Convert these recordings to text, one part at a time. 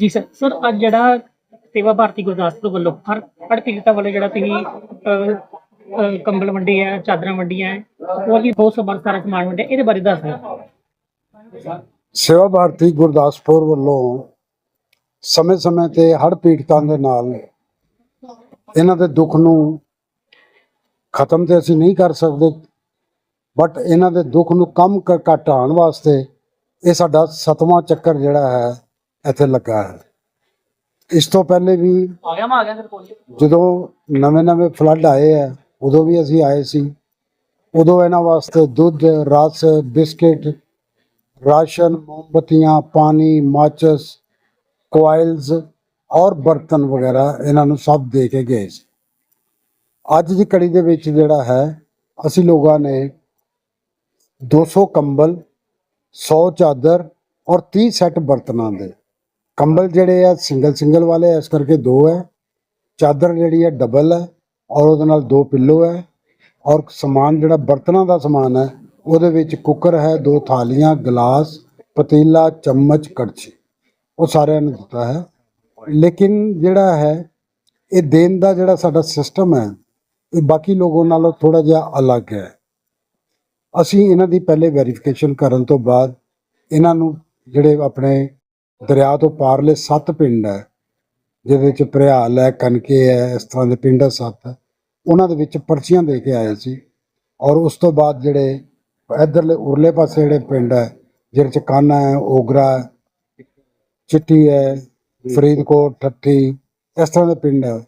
ਜੀ sir sir ਅੱਜ ਜਿਹੜਾ ਸੇਵਾ ਭਾਰਤੀ ਗੁਰਦਾਸਪੁਰ ਵੱਲੋਂ ਹਰ ਪੀੜਤਾਂ ਵੱਲੋਂ ਜਿਹੜਾ ਤੁਸੀਂ ਅਹ, ਅਹ, ਕੰਬਲ ਵੰਡੇ ਆ ਚਾਦਰਾਂ ਵੰਡੀਆਂ ਹੈ, ਹੋਰ ਵੀ ਬਹੁਤ ਸਮਾਨ ਸਾਰਾ ਸਮਾਨ ਵੰਡਿਆ ਇਹਦੇ ਬਾਰੇ ਦੱਸ ਦਿਓ। ਸੇਵਾ ਭਾਰਤੀ ਗੁਰਦਾਸਪੁਰ ਵੱਲੋਂ ਸਮੇਂ-ਸਮੇਂ ਤੇ ਹੜ੍ਹ ਪੀੜਤਾਂ ਦੇ ਨਾਲ ਇਹਨਾਂ ਦੇ ਦੁੱਖ ਨੂੰ ਖਤਮ ਤੇ ਅਸੀਂ ਨਹੀਂ ਕਰ ਸਕਦੇ ਬਟ ਇਹਨਾਂ ਦੇ ਦੁੱਖ ਨੂੰ ਕਮ ਕ- ਘਟਾਉਣ ਵਾਸਤੇ ਇਹ ਸਾਡਾ ਸਤਵਾਂ ਚੱਕਰ ਜਿਹੜਾ ਹੈ ਇੱਥੇ ਲੱਗਾ ਹੈ। ਇਸ ਤੋਂ ਪਹਿਲੇ ਵੀ ਆ ਗਿਆ ਮੈਂ ਆ ਗਿਆ ਸਰ ਕੋਲ ਜਦੋਂ ਨਵੇਂ-ਨਵੇਂ ਫਲੱਡ ਆਏ ਆ ਉਦੋਂ ਵੀ ਅਸੀਂ ਆਏ ਸੀ। ਉਦੋਂ ਇਹਨਾਂ ਵਾਸਤੇ ਦੁੱਧ ਰਸ ਬਿਸਕਿਟ ਰਾਸ਼ਨ ਮੋਮਬਤੀਆਂ ਪਾਣੀ ਮਾਚਸ ਕੋਇਲਸ ਔਰ ਬਰਤਨ ਵਗੈਰਾ ਇਹਨਾਂ ਨੂੰ ਸਭ ਦੇ ਕੇ ਗਏ ਸੀ। ਅੱਜ ਦੀ ਕੜੀ ਦੇ ਵਿੱਚ ਜਿਹੜਾ ਹੈ ਅਸੀਂ ਲੋਕਾਂ ਨੇ 200 ਕੰਬਲ 100 ਚਾਦਰ ਔਰ 30 ਸੈੱਟ ਬਰਤਨਾਂ ਦੇ ਕੰਬਲ ਜਿਹੜੇ ਆ, ਸਿੰਗਲ ਸਿੰਗਲ ਵਾਲੇ ਇਸ ਕਰਕੇ ਦੋ ਹੈ ਚਾਦਰ ਜਿਹੜੀ ਹੈ ਡਬਲ ਹੈ ਔਰ ਉਹਦੇ ਨਾਲ ਦੋ ਪਿੱਲੋ ਹੈ ਔਰ ਸਮਾਨ ਜਿਹੜਾ ਬਰਤਨਾਂ ਦਾ ਸਮਾਨ ਹੈ ਉਹਦੇ ਵਿੱਚ ਕੁੱਕਰ ਹੈ, ਦੋ ਥਾਲੀਆਂ, ਗਲਾਸ, ਪਤੀਲਾ, ਚਮਚ, ਕੜਛੀ। ਉਹ ਸਾਰਿਆਂ ਨੂੰ ਦਿੱਤਾ ਹੈ। ਲੇਕਿਨ ਜਿਹੜਾ ਹੈ, ਇਹ ਦੇਣ ਦਾ ਜਿਹੜਾ ਸਾਡਾ ਸਿਸਟਮ ਹੈ, ਇਹ ਬਾਕੀ ਲੋਕਾਂ ਨਾਲੋਂ ਥੋੜਾ ਜਿਹਾ ਅਲੱਗ ਹੈ। ਅਸੀਂ ਇਹਨਾਂ ਦੀ ਪਹਿਲੇ ਵੈਰੀਫਿਕੇਸ਼ਨ ਕਰਨ ਤੋਂ ਬਾਅਦ ਇਹਨਾਂ ਨੂੰ ਜਿਹੜੇ ਆਪਣੇ ਦਰਿਆ ਤੋਂ ਪਾਰਲੇ ਸੱਤ ਪਿੰਡ ਹੈ ਜਿਹਦੇ ਵਿੱਚ ਭਰਿਆਲ ਹੈ ਕਨਕੇ ਹੈ ਇਸ ਤਰ੍ਹਾਂ ਦੇ ਪਿੰਡ ਹੈ ਸੱਤ। ਉਹਨਾਂ ਦੇ ਵਿੱਚ ਪਰਚੀਆਂ ਦੇ ਕੇ ਆਏ ਸੀ ਔਰ ਉਸ ਤੋਂ ਬਾਅਦ ਜਿਹੜੇ ਇਧਰਲੇ ਉਰਲੇ ਪਾਸੇ ਜਿਹੜੇ ਪਿੰਡ ਹੈ ਜਿਹਦੇ ਚ ਕਾਨਾ ਹੈ ਓਗਰਾ ਹੈ, ਚਿੱਟੀ ਹੈ ਫਰੀਦਕੋਟ ਠੱਠੀ ਇਸ ਤਰ੍ਹਾਂ ਦੇ ਪਿੰਡ ਹੈ।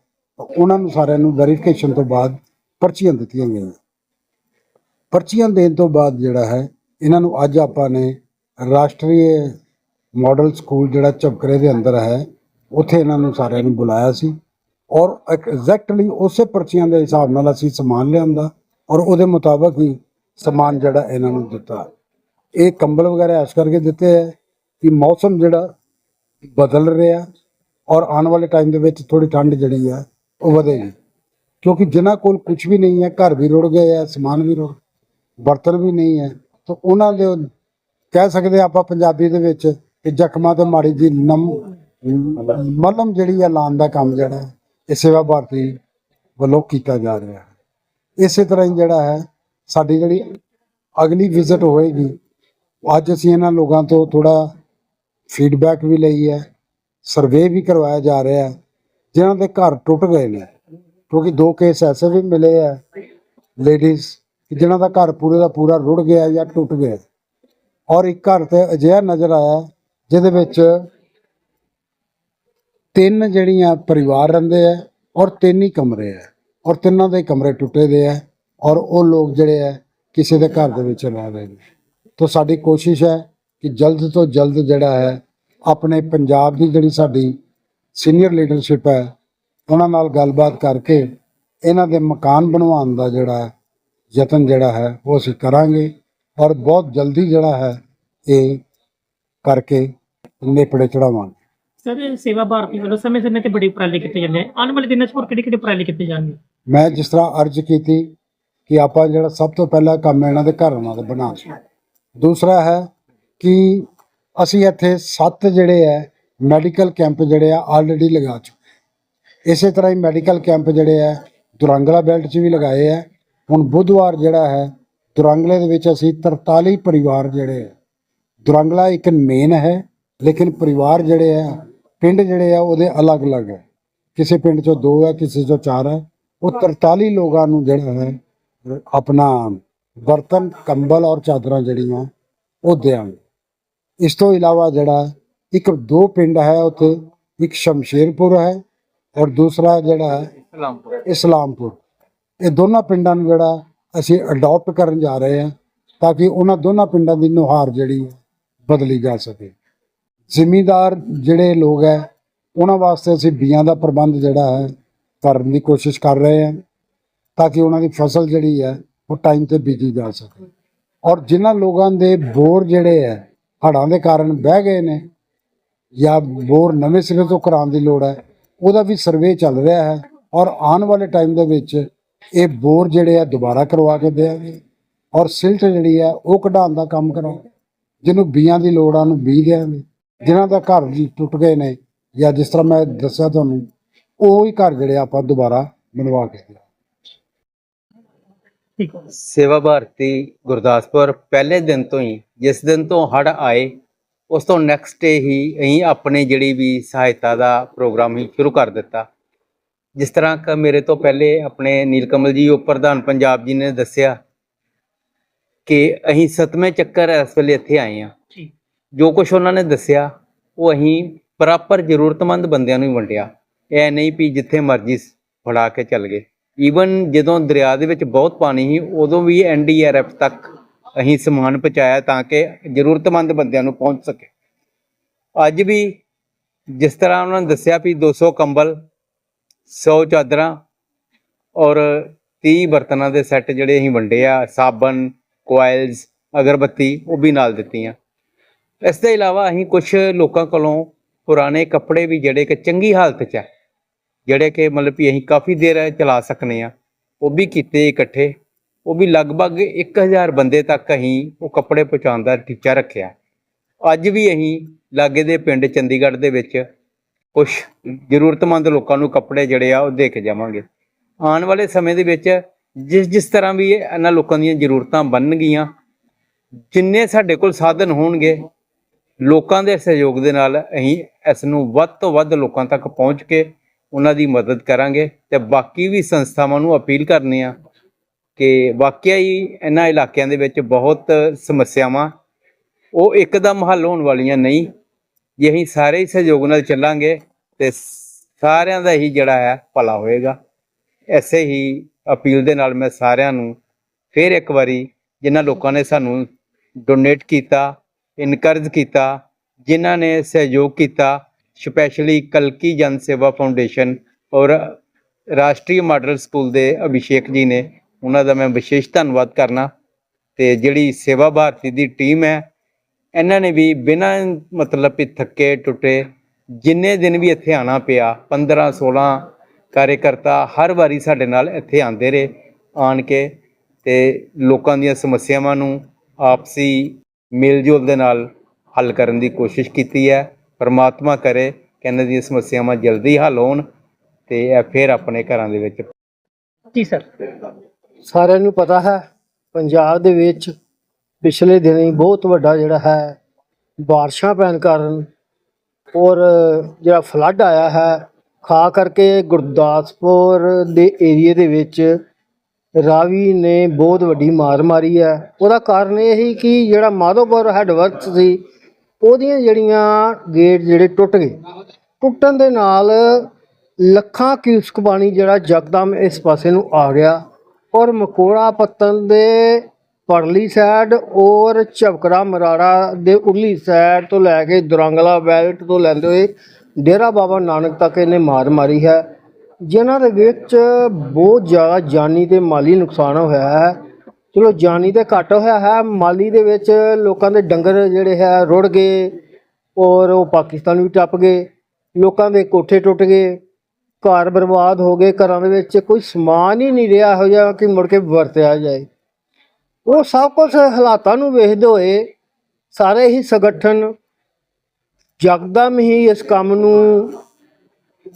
ਉਹਨਾਂ ਨੂੰ ਸਾਰਿਆਂ ਨੂੰ ਵੈਰੀਫਿਕੇਸ਼ਨ ਤੋਂ ਬਾਅਦ ਪਰਚੀਆਂ ਦਿੱਤੀਆਂ ਗਈਆਂ। ਪਰਚੀਆਂ ਦੇਣ ਤੋਂ ਬਾਅਦ ਜਿਹੜਾ ਹੈ ਇਹਨਾਂ ਨੂੰ ਅੱਜ ਆਪਾਂ ਨੇ ਰਾਸ਼ਟਰੀ ਮਾਡਲ ਸਕੂਲ ਜਿਹੜਾ ਝਬਕਰੇ ਦੇ ਅੰਦਰ ਹੈ, ਉੱਥੇ ਇਹਨਾਂ ਨੂੰ ਸਾਰਿਆਂ ਨੂੰ ਬੁਲਾਇਆ ਸੀ। ਔਰ ਐਗਜ਼ੈਕਟਲੀ ਉਸੇ ਪਰਚੀਆਂ ਦੇ ਹਿਸਾਬ ਨਾਲ ਅਸੀਂ ਸਮਾਨ ਲਿਆਂਦਾ ਔਰ ਉਹਦੇ ਮੁਤਾਬਕ ਹੀ ਸਮਾਨ ਜਿਹੜਾ ਇਹਨਾਂ ਨੂੰ ਦਿੱਤਾ। ਇਹ ਕੰਬਲ ਵਗੈਰਾ ਇਸ ਕਰਕੇ ਦਿੱਤੇ ਹੈ ਕਿ ਮੌਸਮ ਜਿਹੜਾ ਬਦਲ ਰਿਹਾ ਔਰ ਆਉਣ ਵਾਲੇ ਟਾਈਮ ਦੇ ਵਿੱਚ ਥੋੜੀ ਠੰਡ ਜਿਹੜੀ ਹੈ ਉਹ ਵਧੇਗੀ ਕਿਉਂਕਿ ਜਿਨ੍ਹਾਂ ਕੋਲ ਕੁਝ ਵੀ ਨਹੀਂ ਹੈ, ਘਰ ਵੀ ਰੁੜ ਗਏ ਹੈ, ਸਮਾਨ ਵੀ ਰੁੜ, ਬਰਤਨ ਵੀ ਨਹੀਂ ਹੈ, ਤਾਂ ਉਹਨਾਂ ਦੇ ਕਹਿ ਸਕਦੇ ਹਾਂ ਆਪਾਂ ਪੰਜਾਬੀ ਦੇ ਵਿੱਚ ਕਿ ਜ਼ਖਮਾਂ ਤੇ ਮਾੜੀ ਜੀ ਨਮ ਮਲਮ ਜਿਹੜੀ ਹੈ ਲਾਉਣ ਦਾ ਕੰਮ ਜਿਹੜਾ ਹੈ, ਇਹ ਸੇਵਾ ਭਾਰਤੀ ਵੱਲੋਂ ਕੀਤਾ ਜਾ ਰਿਹਾ ਹੈ। ਇਸੇ ਤਰ੍ਹਾਂ ਹੀ ਜਿਹੜਾ ਹੈ ਸਾਡੀ ਜਿਹੜੀ ਅਗਲੀ ਵਿਜ਼ਿਟ ਹੋਏਗੀ ਅੱਜ ਅਸੀਂ ਇਹਨਾਂ ਲੋਕਾਂ ਤੋਂ ਥੋੜਾ ਫੀਡਬੈਕ ਵੀ ਲਈ ਹੈ ਸਰਵੇ ਵੀ ਕਰਵਾਇਆ ਜਾ ਰਿਹਾ ਹੈ ਜਿਨ੍ਹਾਂ ਦੇ ਘਰ ਟੁੱਟ ਗਏ ਨੇ। ਕਿਉਂਕਿ ਦੋ ਕੇਸ ਐਸੇ ਵੀ ਮਿਲੇ ਆ ਲੇਡੀਜ਼ ਜਿਨ੍ਹਾਂ ਦਾ ਘਰ ਪੂਰੇ ਦਾ ਪੂਰਾ ਰੁੜ ਗਿਆ ਜਾਂ ਟੁੱਟ ਗਿਆ। ਔਰ ਇੱਕ ਘਰ ਤੇ ਅਜਿਹਾ ਨਜ਼ਰ ਆਇਆ ਜਿਹਦੇ ਵਿੱਚ ਤਿੰਨ ਜਿਹੜੀਆਂ ਪਰਿਵਾਰ ਰਹਿੰਦੇ ਆ ਔਰ ਤਿੰਨ ਹੀ ਕਮਰੇ ਆ। ਔਰ ਤਿੰਨਾਂ ਦੇ ਕਮਰੇ ਟੁੱਟੇ ਦੇ ਆ ਔਰ ਉਹ ਲੋਕ ਜਿਹੜੇ ਆ ਕਿਸੇ ਦੇ ਘਰ ਦੇ ਵਿੱਚ ਰਹਿ ਰਹੇ ਨੇ। ਤਾਂ ਸਾਡੀ ਕੋਸ਼ਿਸ਼ ਹੈ ਕਿ ਜਲਦ ਤੋਂ ਜਲਦ ਜਿਹੜਾ ਹੈ ਆਪਣੇ ਪੰਜਾਬ ਦੀ ਜਿਹੜੀ ਸਾਡੀ ਸੀਨੀਅਰ ਲੀਡਰਸ਼ਿਪ ਹੈ, ਉਹਨਾਂ ਨਾਲ ਗੱਲਬਾਤ ਕਰਕੇ ਇਹਨਾਂ ਦੇ ਮਕਾਨ ਬਣਵਾਉਣ ਦਾ ਜਿਹੜਾ ਯਤਨ ਜਿਹੜਾ ਹੈ ਉਹ ਅਸੀਂ ਕਰਾਂਗੇ ਔਰ ਬਹੁਤ ਜਲਦੀ ਜਿਹੜਾ ਹੈ ਇਹ ਕਰਕੇ ਨੇਪੜੇ ਚੜਾਵਾਂਗੇ। ਸਰ ਸੇਵਾ ਭਾਰਤੀ ਵੱਲੋਂ ਸਮੇਂ-ਸਮੇਂ ਤੇ ਬੜੇ ਉਪਰਾਲੇ ਕੀਤੇ ਜਾਂਦੇ ਆ। ਆਉਣ ਵਾਲੇ ਦਿਨਾਂ 'ਚ ਹੋਰ ਕਿਹੜੇ-ਕਿਹੜੇ ਉਪਰਾਲੇ ਕੀਤੇ ਜਾਣਗੇ? ਮੈਂ ਜਿਸ ਤਰ੍ਹਾਂ ਅਰਜ਼ ਕੀਤੀ ਕਿ ਆਪਾਂ ਜਿਹੜਾ ਸਭ ਤੋਂ ਪਹਿਲਾ ਕੰਮ ਇਹਨਾਂ ਦੇ ਘਰਾਂ ਦਾ ਬਣਾ ਦੂਸਰਾ ਹੈ ਕਿ ਅਸੀਂ ਇੱਥੇ ਸੱਤ ਜਿਹੜੇ ਹੈ ਮੈਡੀਕਲ ਕੈਂਪ ਜਿਹੜੇ ਆ ਆਲਰੇਡੀ ਲਗਾ ਚੁੱਕੇ ਇਸੇ ਤਰ੍ਹਾਂ ਹੀ ਮੈਡੀਕਲ ਕੈਂਪ ਜਿਹੜੇ ਆ ਦੁਰੰਗਲਾ ਬੈਲਟ 'ਚ ਵੀ ਲਗਾਏ ਆ ਹੁਣ ਬੁੱਧਵਾਰ ਜਿਹੜਾ ਹੈ ਦੁਰੰਗਲੇ ਦੇ ਵਿੱਚ ਅਸੀਂ 43 ਪਰਿਵਾਰ ਜਿਹੜੇ ਆ ਦੁਰੰਗਲਾ ਇੱਕ ਮੇਨ ਹੈ। ਲੇਕਿਨ ਪਰਿਵਾਰ ਜਿਹੜੇ ਆ ਪਿੰਡ ਜਿਹੜੇ ਆ ਉਹਦੇ ਅਲੱਗ-ਅਲੱਗ ਹੈ। ਕਿਸੇ ਪਿੰਡ 'ਚੋਂ ਦੋ ਹੈ ਕਿਸੇ 'ਚੋਂ ਚਾਰ ਹੈ। ਉਹ 43 ਲੋਕਾਂ ਨੂੰ ਜਿਹੜਾ ਹੈ ਆਪਣਾ ਬਰਤਨ ਕੰਬਲ ਔਰ ਚਾਦਰਾਂ ਜਿਹੜੀਆਂ ਉਹ ਦਿਆਂਗੇ। ਇਸ ਤੋਂ ਇਲਾਵਾ ਜਿਹੜਾ ਇੱਕ ਦੋ ਪਿੰਡ ਹੈ ਉੱਥੇ ਇੱਕ ਸ਼ਮਸ਼ੇਰਪੁਰ ਹੈ ਔਰ ਦੂਸਰਾ ਜਿਹੜਾ ਹੈ ਇਸਲਾਮਪੁਰ। ਇਹ ਦੋਨਾਂ ਪਿੰਡਾਂ ਨੂੰ ਜਿਹੜਾ ਅਸੀਂ ਅਡਾਪਟ ਕਰਨ ਜਾ ਰਹੇ ਹਾਂ ਤਾਂ ਕਿ ਉਹਨਾਂ ਦੋਨਾਂ ਪਿੰਡਾਂ ਦੀ ਨੁਹਾਰ ਜਿਹੜੀ ਬਦਲੀ ਜਾ ਸਕੇ। ਜ਼ਿਮੀਦਾਰ ਜਿਹੜੇ ਲੋਕ ਹੈ, ਉਹਨਾਂ ਵਾਸਤੇ ਅਸੀਂ ਬੀਆਂ ਦਾ ਪ੍ਰਬੰਧ ਜਿਹੜਾ ਹੈ, ਕਰਨ ਦੀ ਕੋਸ਼ਿਸ਼ ਕਰ ਰਹੇ ਹਾਂ ਤਾਂ ਕਿ ਉਹਨਾਂ ਦੀ ਫਸਲ ਜਿਹੜੀ ਹੈ, ਉਹ ਟਾਈਮ ਤੇ ਬੀਜੀ ਜਾ ਸਕੇ। ਔਰ ਜਿਨ੍ਹਾਂ ਲੋਕਾਂ ਦੇ ਬੋਰ ਜਿਹੜੇ ਹੈ, ਹੜ੍ਹਾਂ ਦੇ ਕਾਰਨ ਬਹਿ ਗਏ ਨੇ ਜਾਂ ਬੋਰ ਨਵੇਂ ਸਿਰੇ ਤੋਂ ਕਰਾਉਣ ਦੀ ਲੋੜ ਹੈ, ਉਹਦਾ ਵੀ ਸਰਵੇ ਚੱਲ ਰਿਹਾ ਹੈ ਔਰ ਆਉਣ ਵਾਲੇ ਟਾਈਮ ਦੇ ਵਿੱਚ ਇਹ ਬੋਰ ਜਿਹੜੇ ਆ, ਦੁਬਾਰਾ ਕਰਵਾ ਕੇ ਦੇਵਾਂਗੇ। ਔਰ ਸਿਲਟ ਜਿਹੜੀ ਹੈ, ਉਹ ਕਢਾਉਣ ਦਾ ਕੰਮ ਕਰਾਂਗੇ। ਜਿਹਨੂੰ ਬੀਆਂ ਦੀ ਲੋੜ ਆ, ਉਹਨੂੰ ਬੀ ਦੇਵਾਂਗੇ। ਜਿਨ੍ਹਾਂ ਦਾ ਘਰ ਜੀ ਟੁੱਟ ਗਏ ਨੇ ਜਾਂ ਜਿਸ ਤਰ੍ਹਾਂ ਮੈਂ ਦੱਸਿਆ ਤੁਹਾਨੂੰ ਉਹ ਹੀ ਘਰ ਜਿਹੜੇ ਆਪਾਂ ਦੁਬਾਰਾ ਬਣਵਾ ਕੇ ਦਿਆ ਠੀਕ ਹੈ। ਸੇਵਾ ਭਾਰਤੀ ਗੁਰਦਾਸਪੁਰ ਪਹਿਲੇ ਦਿਨ ਤੋਂ ਹੀ ਜਿਸ ਦਿਨ ਤੋਂ ਹੜ ਆਏ ਉਸ ਤੋਂ ਨੈਕਸਟ ਡੇ ਹੀ ਅਸੀਂ ਆਪਣੇ ਜਿਹੜੀ ਵੀ ਸਹਾਇਤਾ ਦਾ ਪ੍ਰੋਗਰਾਮ ਹੀ ਸ਼ੁਰੂ ਕਰ ਦਿੱਤਾ। ਜਿਸ ਤਰ੍ਹਾਂ ਕਿ ਮੇਰੇ ਤੋਂ ਪਹਿਲੇ ਆਪਣੇ ਨੀਲਕਮਲ ਜੀ ਉਪ ਪ੍ਰਧਾਨ ਪੰਜਾਬ ਜੀ ਨੇ ਦੱਸਿਆ ਕਿ ਅਸੀਂ ਸਤਵੇਂ ਚੱਕਰ ਇਸ ਵੇਲੇ ਇੱਥੇ ਆਏ ਹਾਂ। ਠੀਕ। ਜੋ ਕੁਝ ਉਹਨਾਂ ਨੇ ਦੱਸਿਆ, ਉਹ ਅਸੀਂ ਪ੍ਰੋਪਰ ਜ਼ਰੂਰਤਮੰਦ ਬੰਦਿਆਂ ਨੂੰ ਹੀ ਵੰਡਿਆ। ਇਹ ਨਹੀਂ ਵੀ ਜਿੱਥੇ ਮਰਜ਼ੀ ਫੜਾ ਕੇ ਚੱਲ ਗਏ। ਈਵਨ ਜਦੋਂ ਦਰਿਆ ਦੇ ਵਿੱਚ ਬਹੁਤ ਪਾਣੀ ਸੀ, ਉਦੋਂ ਵੀ ਐਨਡੀਆਰਐਫ ਤੱਕ ਅਸੀਂ ਸਮਾਨ ਪਹੁੰਚਾਇਆ ਤਾਂ ਕਿ ਜ਼ਰੂਰਤਮੰਦ ਬੰਦਿਆਂ ਨੂੰ ਪਹੁੰਚ ਸਕੇ। ਅੱਜ ਵੀ ਜਿਸ ਤਰ੍ਹਾਂ ਉਹਨਾਂ ਨੇ ਦੱਸਿਆ ਵੀ 200 ਕੰਬਲ 100 ਚਾਦਰਾਂ ਔਰ 30 ਬਰਤਨਾਂ ਦੇ ਸੈੱਟ ਜਿਹੜੇ ਅਸੀਂ ਵੰਡੇ ਆ, ਸਾਬਣ ਕੋਇਲਸ ਅਗਰਬੱਤੀ, ਉਹ ਵੀ ਨਾਲ ਦਿੱਤੀਆਂ। ਇਸ ਦੇ ਇਲਾਵਾ ਅਸੀਂ ਕੁਝ ਲੋਕਾਂ ਕੋਲੋਂ ਪੁਰਾਣੇ ਕੱਪੜੇ ਵੀ ਜਿਹੜੇ ਕਿ ਚੰਗੀ ਹਾਲਤ 'ਚ ਹੈ ਜਿਹੜੇ ਕਿ ਮਤਲਬ ਕਿ ਅਸੀਂ ਕਾਫੀ ਦੇਰ ਚਲਾ ਸਕਨੇ ਆ, ਉਹ ਵੀ ਕੀਤੇ ਇਕੱਠੇ, ਉਹ ਵੀ ਲਗਭਗ 1000 ਬੰਦੇ ਤੱਕ ਅਸੀਂ ਉਹ ਕੱਪੜੇ ਪਹੁੰਚਾਉਣ ਦਾ ਟੀਚਾ ਰੱਖਿਆ। ਅੱਜ ਵੀ ਅਸੀਂ ਲਾਗੇ ਦੇ ਪਿੰਡ ਚੰਡੀਗੜ੍ਹ ਦੇ ਵਿੱਚ ਕੁਝ ਜ਼ਰੂਰਤਮੰਦ ਲੋਕਾਂ ਨੂੰ ਕੱਪੜੇ ਜਿਹੜੇ ਆ, ਉਹ ਦੇ ਕੇ ਜਾਵਾਂਗੇ। ਆਉਣ ਵਾਲੇ ਸਮੇਂ ਦੇ ਵਿੱਚ ਜਿਸ ਜਿਸ ਤਰ੍ਹਾਂ ਵੀ ਇਹਨਾਂ ਲੋਕਾਂ ਦੀਆਂ ਜ਼ਰੂਰਤਾਂ ਬਣਨਗੀਆਂ, ਜਿੰਨੇ ਸਾਡੇ ਕੋਲ ਸਾਧਨ ਹੋਣਗੇ ਲੋਕਾਂ ਦੇ ਸਹਿਯੋਗ ਦੇ ਨਾਲ ਅਸੀਂ ਇਸ ਨੂੰ ਵੱਧ ਤੋਂ ਵੱਧ ਲੋਕਾਂ ਤੱਕ ਪਹੁੰਚ ਕੇ ਉਹਨਾਂ ਦੀ ਮਦਦ ਕਰਾਂਗੇ ਤੇ ਬਾਕੀ ਵੀ ਸੰਸਥਾਵਾਂ ਨੂੰ ਅਪੀਲ ਕਰਨੀ ਆ ਕਿ ਵਾਕਿਆ ਹੀ ਇਹਨਾਂ ਇਲਾਕਿਆਂ ਦੇ ਵਿੱਚ ਬਹੁਤ ਸਮੱਸਿਆਵਾਂ ਉਹ ਇੱਕਦਮ ਹੱਲ ਹੋਣ ਵਾਲੀਆਂ ਨਹੀਂ, ਜੇ ਅਸੀਂ ਸਾਰੇ ਹੀ ਸਹਿਯੋਗ ਨਾਲ ਚੱਲਾਂਗੇ ਤੇ ਸਾਰਿਆਂ ਦਾ ਹੀ ਜਿਹੜਾ ਹੈ ਭਲਾ ਹੋਏਗਾ। ਐਸੇ ਹੀ ਅਪੀਲ ਦੇ ਨਾਲ ਮੈਂ ਸਾਰਿਆਂ ਨੂੰ ਫਿਰ ਇੱਕ ਵਾਰੀ ਜਿਨ੍ਹਾਂ ਲੋਕਾਂ ਨੇ ਸਾਨੂੰ ਡੋਨੇਟ ਕੀਤਾ ਇਨਕਰਜ ਕੀਤਾ, ਜਿਨ੍ਹਾਂ ਨੇ ਸਹਿਯੋਗ ਕੀਤਾ, ਸਪੈਸ਼ਲੀ ਕਲਕੀ ਜਨ ਸੇਵਾ ਫਾਊਂਡੇਸ਼ਨ ਔਰ ਰਾਸ਼ਟਰੀ ਮਾਡਲ ਸਕੂਲ ਦੇ ਅਭਿਸ਼ੇਕ ਜੀ ਨੇ। ਉਹਨਾਂ ਦਾ ਮੈਂ ਵਿਸ਼ੇਸ਼ ਧੰਨਵਾਦ ਕਰਨਾ ਤੇ ਜਿਹੜੀ ਸੇਵਾ ਭਾਰਤੀ ਦੀ ਟੀਮ ਹੈ, ਇਹਨਾਂ ਨੇ ਵੀ ਬਿਨਾਂ ਮਤਲਬ ਕਿ ਥੱਕੇ ਟੁੱਟੇ ਜਿੰਨੇ ਦਿਨ ਵੀ ਇੱਥੇ ਆਣਾ ਪਿਆ 15 16 ਕਾਰਜਕਰਤਾ ਹਰ ਵਾਰੀ ਸਾਡੇ ਨਾਲ ਇੱਥੇ ਆਉਂਦੇ ਰਹੇ ਆਣ ਕੇ ਤੇ ਲੋਕਾਂ ਦੀਆਂ ਸਮੱਸਿਆਵਾਂ ਨੂੰ ਆਪਸੀ ਮੇਲਜੋਲ ਦੇ ਨਾਲ ਹੱਲ ਕਰਨ ਦੀ ਕੋਸ਼ਿਸ਼ ਕੀਤੀ ਹੈ। ਪਰਮਾਤਮਾ ਕਰੇ ਕਿ ਇਹਨਾਂ ਦੀਆਂ ਸਮੱਸਿਆਵਾਂ ਜਲਦੀ ਹੱਲ ਹੋਣ ਤੇ ਇਹ ਫਿਰ ਆਪਣੇ ਘਰਾਂ ਦੇ ਵਿੱਚ ਜੀ ਸਰ। ਸਾਰਿਆਂ ਨੂੰ ਪਤਾ ਹੈ ਪੰਜਾਬ ਦੇ ਵਿੱਚ ਪਿਛਲੇ ਦਿਨੀ ਬਹੁਤ ਵੱਡਾ ਜਿਹੜਾ ਹੈ ਬਾਰਿਸ਼ਾਂ ਪੈਣ ਕਾਰਨ ਔਰ ਜਿਹੜਾ ਫਲੱਡ ਆਇਆ ਹੈ ਖਾ ਕਰਕੇ ਗੁਰਦਾਸਪੁਰ ਦੇ ਏਰੀਏ ਦੇ ਵਿੱਚ ਰਾਵੀ ਨੇ ਬਹੁਤ ਵੱਡੀ ਮਾਰ ਮਾਰੀ ਹੈ। ਉਹਦਾ ਕਾਰਨ ਇਹ ਸੀ ਕਿ ਜਿਹੜਾ ਮਾਧੋਪੁਰ ਹੈਡਵਰਕਸ ਸੀ, ਉਹਦੀਆਂ ਜਿਹੜੀਆਂ ਗੇਟ ਜਿਹੜੇ ਟੁੱਟ ਗਏ। ਟੁੱਟਣ ਦੇ ਨਾਲ ਲੱਖਾਂ ਕਿਊਸਕ ਪਾਣੀ ਜਿਹੜਾ ਯਕਦਮ ਇਸ ਪਾਸੇ ਨੂੰ ਆ ਗਿਆ ਔਰ ਮਕੋੜਾ ਪੱਤਨ ਦੇ ਪਰਲੀ ਸਾਈਡ ਔਰ ਝਬਕੜਾ ਮਰਾੜਾ ਦੇ ਉਰਲੀ ਸਾਈਡ ਤੋਂ ਲੈ ਕੇ ਦੁਰੰਗਲਾ ਬੈਲਟ ਤੋਂ ਲੈਂਦੇ ਹੋਏ ਡੇਰਾ ਬਾਬਾ ਨਾਨਕ ਤੱਕ ਇਹਨੇ ਮਾਰ ਮਾਰੀ ਹੈ। ਜਿਨ੍ਹਾਂ ਦੇ ਵਿੱਚ ਬਹੁਤ ਜ਼ਿਆਦਾ ਜਾਨੀ ਤੇ ਮਾਲੀ ਨੁਕਸਾਨ ਹੋਇਆ ਹੈ। ਚਲੋ, ਜਾਨੀ ਤੇ ਘੱਟ ਹੋਇਆ ਹੈ, ਮਾਲੀ ਦੇ ਵਿੱਚ ਲੋਕਾਂ ਦੇ ਡੰਗਰ ਜਿਹੜੇ ਹੈ ਰੁੜ ਗਏ ਔਰ ਉਹ ਪਾਕਿਸਤਾਨ ਵੀ ਟੱਪ ਗਏ। ਲੋਕਾਂ ਦੇ ਕੋਠੇ ਟੁੱਟ ਗਏ, ਘਰ ਬਰਬਾਦ ਹੋ ਗਏ, ਘਰਾਂ ਦੇ ਵਿੱਚ ਕੋਈ ਸਮਾਨ ਹੀ ਨਹੀਂ ਰਿਹਾ ਇਹੋ ਜਿਹਾ ਕਿ ਮੁੜ ਕੇ ਵਰਤਿਆ ਜਾਏ। ਉਹ ਸਭ ਕੁਝ ਹਾਲਾਤਾਂ ਨੂੰ ਵੇਖਦੇ ਹੋਏ ਸਾਰੇ ਹੀ ਸੰਗਠਨ ਯਕਦਮ ਹੀ ਇਸ ਕੰਮ ਨੂੰ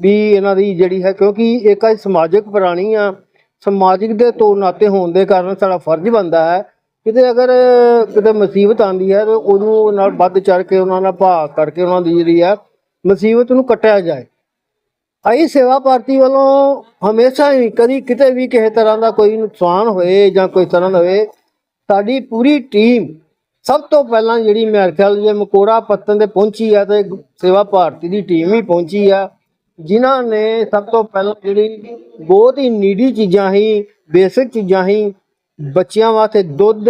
ਵੀ ਇਹਨਾਂ ਦੀ ਜਿਹੜੀ ਹੈ, ਕਿਉਂਕਿ ਇੱਕ ਆ ਸਮਾਜਿਕ ਪ੍ਰਾਣੀ ਆ, ਸਮਾਜਿਕ ਦੇ ਤੌਰ ਨਾਤੇ ਹੋਣ ਦੇ ਕਾਰਨ ਸਾਡਾ ਫਰਜ਼ ਬਣਦਾ ਹੈ। ਕਿਤੇ ਅਗਰ ਕਿਤੇ ਮੁਸੀਬਤ ਆਂਦੀ ਹੈ, ਤਾਂ ਉਹਨੂੰ ਨਾਲ ਵੱਧ ਚੜ ਕੇ ਉਹਨਾਂ ਨਾਲ ਭਾਗ ਕਰਕੇ ਉਹਨਾਂ ਦੀ ਜਿਹੜੀ ਆ, ਮੁਸੀਬਤ ਨੂੰ ਕੱਟਿਆ ਜਾਏ। ਆਈ ਸੇਵਾ ਭਾਰਤੀ ਵੱਲੋਂ ਹਮੇਸ਼ਾ ਹੀ ਕਦੀ ਕਿਤੇ ਵੀ ਕਿਸੇ ਤਰ੍ਹਾਂ ਦਾ ਕੋਈ ਨੁਕਸਾਨ ਹੋਏ ਜਾਂ ਕੋਈ ਤਰ੍ਹਾਂ ਦਾ ਹੋਏ, ਸਾਡੀ ਪੂਰੀ ਟੀਮ ਸਭ ਤੋਂ ਪਹਿਲਾਂ ਜਿਹੜੀ ਮੇਰੇ ਖਿਆਲ ਜੇ ਮਕੋੜਾ ਪੱਤਨ ਤੇ ਪਹੁੰਚੀ ਆ ਤੇ ਸੇਵਾ ਭਾਰਤੀ ਦੀ ਟੀਮ ਹੀ ਪਹੁੰਚੀ ਆ। ਜਿਨ੍ਹਾਂ ਨੇ ਸਭ ਤੋਂ ਪਹਿਲਾਂ ਜਿਹੜੀ ਬਹੁਤ ਹੀ ਨੀਡੀ ਚੀਜ਼ਾਂ ਹੀ ਬੇਸਿਕ ਚੀਜ਼ਾਂ ਹੀ ਬੱਚਿਆਂ ਵਾਸਤੇ ਦੁੱਧ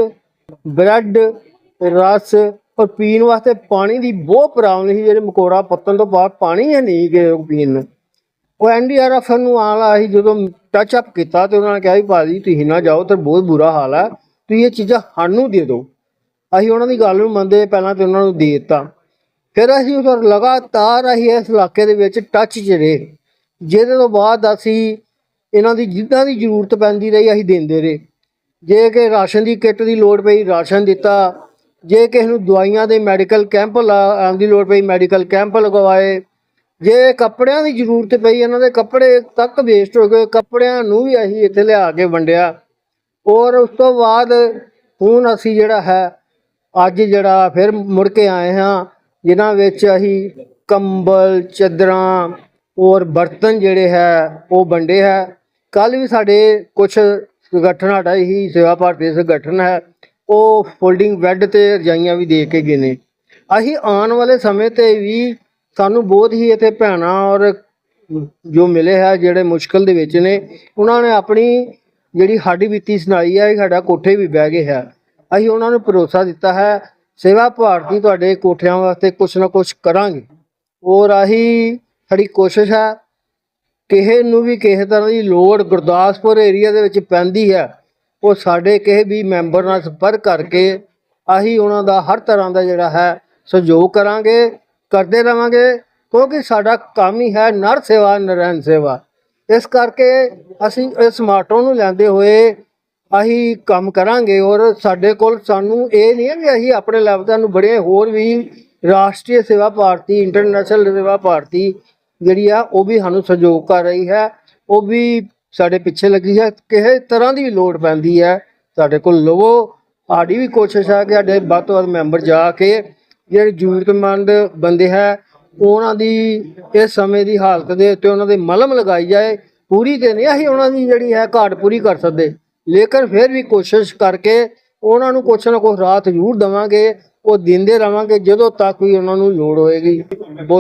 ਬ੍ਰੈਡ ਰਸ ਔਰ ਪੀਣ ਵਾਸਤੇ ਪਾਣੀ ਦੀ ਬਹੁਤ ਪ੍ਰੋਬਲਮ ਸੀ, ਜਿਹੜੇ ਮਕੋੜਾ ਪੱਤਣ ਤੋਂ ਬਾਅਦ ਪਾਣੀ ਹੈ ਨਹੀਂ ਕਿ ਪੀਣ ਨੂੰ। ਉਹ ਐਨਡੀਆਰਐਫ ਨੂੰ ਆਣ ਆਇਆ ਸੀ, ਜਦੋਂ ਟੱਚ ਅਪ ਕੀਤਾ ਤੇ ਉਹਨਾਂ ਨੇ ਕਿਹਾ ਵੀ ਭਾਜੀ ਤੁਸੀਂ ਨਾ ਜਾਓ ਤੇ ਬਹੁਤ ਬੁਰਾ ਹਾਲ ਹੈ, ਤੁਸੀਂ ਇਹ ਚੀਜ਼ਾਂ ਸਾਨੂੰ ਦੇ ਦਿਓ। ਅਸੀਂ ਉਹਨਾਂ ਦੀ ਗੱਲ ਨੂੰ ਮੰਨਦੇ, ਪਹਿਲਾਂ ਤੇ ਉਹਨਾਂ ਨੂੰ ਦੇ ਦਿੱਤਾ। ਫਿਰ ਅਸੀਂ ਉਧਰ ਲਗਾਤਾਰ ਅਸੀਂ ਇਸ ਇਲਾਕੇ ਦੇ ਵਿੱਚ ਟੱਚ 'ਚ ਰਹੇ। ਜਿਹਦੇ ਤੋਂ ਬਾਅਦ ਅਸੀਂ ਇਹਨਾਂ ਦੀ ਜਿੱਦਾਂ ਦੀ ਜ਼ਰੂਰਤ ਪੈਂਦੀ ਰਹੀ ਅਸੀਂ ਦਿੰਦੇ ਰਹੇ। ਜੇ ਕਿ ਰਾਸ਼ਨ ਦੀ ਕਿੱਟ ਦੀ ਲੋੜ ਪਈ, ਰਾਸ਼ਨ ਦਿੱਤਾ। ਜੇ ਕਿਸੇ ਨੂੰ ਦਵਾਈਆਂ ਦੇ ਮੈਡੀਕਲ ਕੈਂਪ ਲਾਉਣ ਦੀ ਲੋੜ ਪਈ, ਮੈਡੀਕਲ ਕੈਂਪ ਲਗਵਾਏ। ਜੇ ਕੱਪੜਿਆਂ ਦੀ ਜ਼ਰੂਰਤ ਪਈ, ਇਹਨਾਂ ਦੇ ਕੱਪੜੇ ਤੱਕ ਵੇਸਟ ਹੋ ਗਏ। ਕੱਪੜਿਆਂ ਨੂੰ ਵੀ ਅਸੀਂ ਇੱਥੇ ਲਿਆ ਕੇ ਵੰਡਿਆ। ਔਰ ਉਸ ਤੋਂ ਬਾਅਦ ਹੁਣ ਅਸੀਂ ਜਿਹੜਾ ਹੈ, ਅੱਜ ਜਿਹੜਾ ਫਿਰ ਮੁੜ ਕੇ ਆਏ ਹਾਂ। ਜਿਨ੍ਹਾਂ ਵਿੱਚ ਅਸੀਂ ਕੰਬਲ, ਚਾਦਰਾਂ ਔਰ ਬਰਤਨ ਜਿਹੜੇ ਹੈ, ਉਹ ਵੰਡੇ ਹੈ। ਕੱਲ ਵੀ ਸਾਡੇ ਕੁਝ ਸੰਗਠਨ, ਸਾਡਾ ਹੀ ਸੇਵਾ ਭਾਰਤੀ ਸੰਗਠਨ ਹੈ, ਉਹ ਫੋਲਡਿੰਗ ਬੈੱਡ ਤੇ ਰਜਾਈਆਂ ਵੀ ਦੇ ਕੇ ਗਏ ਨੇ। ਅਸੀਂ ਆਉਣ ਵਾਲੇ ਸਮੇਂ ਤੇ ਵੀ ਸਾਨੂੰ ਬਹੁਤ ਹੀ ਇੱਥੇ ਭੈਣਾਂ ਔਰ ਜੋ ਮਿਲੇ ਹੈ, ਜਿਹੜੇ ਮੁਸ਼ਕਲ ਦੇ ਵਿੱਚ ਨੇ, ਉਹਨਾਂ ਨੇ ਆਪਣੀ ਜਿਹੜੀ ਸਾਡੀ ਬੀਤੀ ਸੁਣਾਈ ਹੈ ਸਾਡਾ ਕੋਠੇ ਵੀ ਬਹਿ ਗਏ ਹੈ। ਅਸੀਂ ਉਹਨਾਂ ਨੂੰ ਭਰੋਸਾ ਦਿੱਤਾ ਹੈ ਸੇਵਾ ਭਾਰਤੀ ਤੁਹਾਡੇ ਕੋਠਿਆਂ ਵਾਸਤੇ ਕੁਛ ਨਾ ਕੁਛ ਕਰਾਂਗੇ। ਔਰ ਆਹੀ ਸਾਡੀ ਕੋਸ਼ਿਸ਼ ਹੈ, ਕਿਸੇ ਨੂੰ ਵੀ ਕਿਸੇ ਤਰ੍ਹਾਂ ਦੀ ਲੋੜ ਗੁਰਦਾਸਪੁਰ ਏਰੀਆ ਦੇ ਵਿੱਚ ਪੈਂਦੀ ਹੈ, ਉਹ ਸਾਡੇ ਕਿਸੇ ਵੀ ਮੈਂਬਰ ਨਾਲ ਸੰਪਰਕ ਕਰਕੇ ਅਸੀਂ ਉਹਨਾਂ ਦਾ ਹਰ ਤਰ੍ਹਾਂ ਦਾ ਜਿਹੜਾ ਹੈ ਸਹਿਯੋਗ ਕਰਾਂਗੇ, ਕਰਦੇ ਰਵਾਂਗੇ, ਕਿਉਂਕਿ ਸਾਡਾ ਕੰਮ ਹੀ ਹੈ ਨਰ ਸੇਵਾ ਨਰੈਣ ਸੇਵਾ। ਇਸ ਕਰਕੇ ਅਸੀਂ ਇਸ ਮਾਟੋ ਨੂੰ ਲੈਂਦੇ ਹੋਏ ਅਸੀਂ ਕੰਮ ਕਰਾਂਗੇ ਔਰ ਸਾਡੇ ਕੋਲ ਸਾਨੂੰ ਇਹ ਨਹੀਂ ਹੈ ਵੀ ਅਸੀਂ ਆਪਣੇ ਲੈਵਲ ਤੇ ਨੂੰ ਬੜੇ ਹੋਰ ਵੀ ਰਾਸ਼ਟਰੀ ਸੇਵਾ ਭਾਰਤੀ ਇੰਟਰਨੈਸ਼ਨਲ ਸੇਵਾ ਭਾਰਤੀ ਜਿਹੜੀ ਆ, ਉਹ ਵੀ ਸਾਨੂੰ ਸਹਿਯੋਗ ਕਰ ਰਹੀ ਹੈ। ਉਹ ਵੀ ਸਾਡੇ ਪਿੱਛੇ ਲੱਗੀ ਹੈ। ਕਿਸੇ ਤਰ੍ਹਾਂ ਦੀ ਵੀ ਲੋੜ ਪੈਂਦੀ ਹੈ, ਸਾਡੇ ਕੋਲ ਲਵੋ। ਸਾਡੀ ਵੀ ਕੋਸ਼ਿਸ਼ ਹੈ ਕਿ ਸਾਡੇ ਵੱਧ ਤੋਂ ਵੱਧ ਮੈਂਬਰ ਜਾ ਕੇ ਜਿਹੜੇ ਜ਼ਰੂਰਤਮੰਦ ਬੰਦੇ ਹੈ, ਉਹਨਾਂ ਦੀ ਇਸ ਸਮੇਂ ਦੀ ਹਾਲਤ ਦੇ ਉੱਤੇ ਉਹਨਾਂ ਦੇ ਮਲਮ ਲਗਾਈ ਜਾਏ। ਪੂਰੀ ਤੇ ਨਹੀਂ ਅਸੀਂ ਉਹਨਾਂ ਦੀ ਜਿਹੜੀ ਹੈ ਘਾਟ ਪੂਰੀ ਕਰ ਸਕਦੇ। ਲੇਕਿਨ ਫਿਰ ਵੀ ਕੋਸ਼ਿਸ਼ ਕਰਕੇ ਉਹਨਾਂ ਨੂੰ ਕੁਛ ਨਾ ਕੁਛ ਰਾਤ ਜ਼ਰੂਰ ਦੇਵਾਂਗੇ, ਉਹ ਦਿੰਦੇ ਰਵਾਂਗੇ, ਜਦੋਂ ਤੱਕ ਵੀ ਉਹਨਾਂ ਨੂੰ ਲੋੜ ਹੋਏਗੀ। ਬਹੁਤ